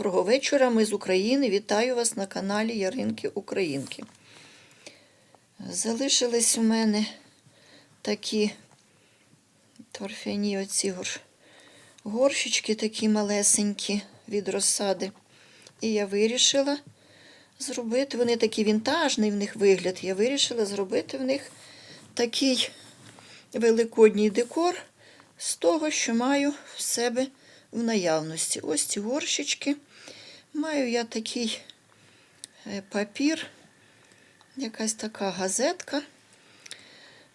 Доброго вечора, ми з України. Вітаю вас на каналі Яринки Українки. Залишились у мене такі торфяні оці горщички, такі малесенькі від розсади. І я вирішила зробити, вони такі вінтажний в них вигляд. Я вирішила зробити в них такий великодній декор з того, що маю в себе в наявності. Ось ці горщички. Маю я такий е, папір, якась така газетка.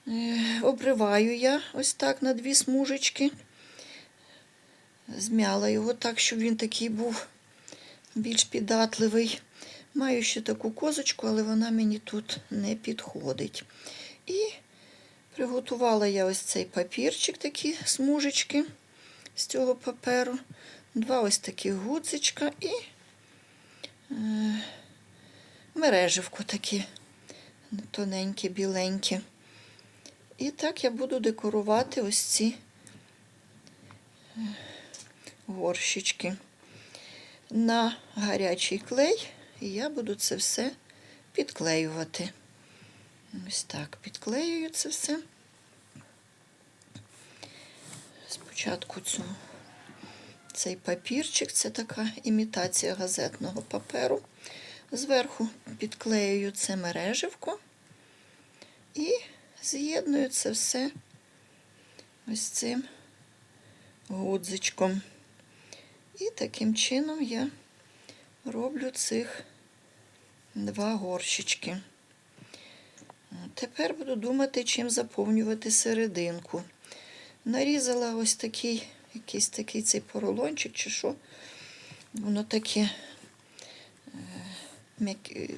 Е, Обриваю я ось так на дві смужечки. Змяла його так, щоб він такий був більш піддатливий. Маю ще таку козочку, але вона мені тут не підходить. І приготувала я ось цей папірчик, такі смужечки з цього паперу. Два ось такі гудзичка і е, мереживку такі тоненькі, біленькі. І так я буду декорувати ось ці е, горщички. На гарячий клей і я буду це все підклеювати. Ось так підклеюю це все. Спочатку цю, цей папірчик, це така імітація газетного паперу. Зверху підклеюю це мереживко і з'єдную це все ось цим гудзичком. І таким чином я роблю цих два горщички. Тепер буду думати, чим заповнювати серединку. Нарізала ось такий, якийсь такий цей поролончик чи що. Воно таке, е,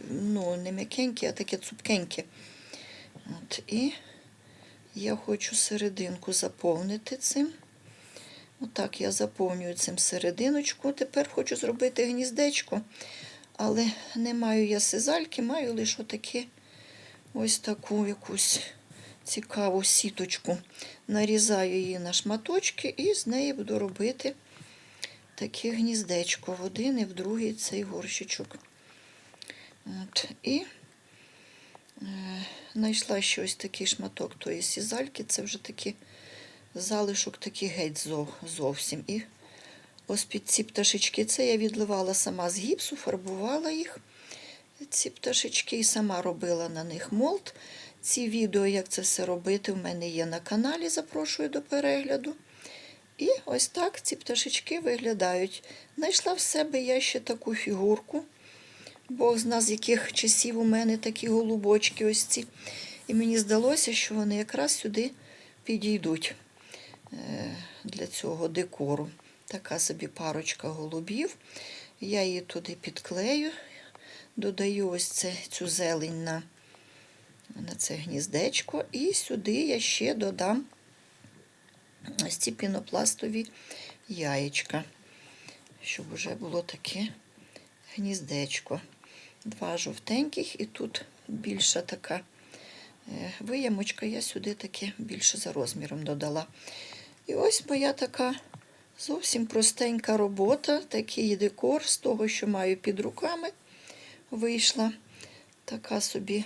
ну, не м'якеньке, а таке цупкеньке. От, і я хочу серединку заповнити цим. Отак я заповнюю цим серединочку. Тепер хочу зробити гніздечко, але не маю я сизальки, маю лише отаке ось таку якусь цікаву сіточку. Нарізаю її на шматочки і з неї буду робити таке гніздечко в один і в другий цей горщичок. От, і е, знайшла ще ось такий шматок тої сізальки. Це вже такий залишок такий геть зов- зовсім. І ось під ці пташечки це я відливала сама з гіпсу, фарбувала їх. Ці пташечки і сама робила на них молд. Ці відео, як це все робити, в мене є на каналі, запрошую до перегляду. І ось так ці пташечки виглядають. Знайшла в себе я ще таку фігурку. Бог зна, з яких часів у мене такі голубочки ось ці. І мені здалося, що вони якраз сюди підійдуть е, для цього декору. Така собі парочка голубів. Я її туди підклею, додаю ось це, цю зелень на, на це гніздечко. І сюди я ще додам ось ці пінопластові яєчка, щоб вже було таке гніздечко. Два жовтеньких, і тут більша така е, виямочка, я сюди таке більше за розміром додала. І ось моя така зовсім простенька робота, такий декор з того, що маю під руками, вийшла. Така собі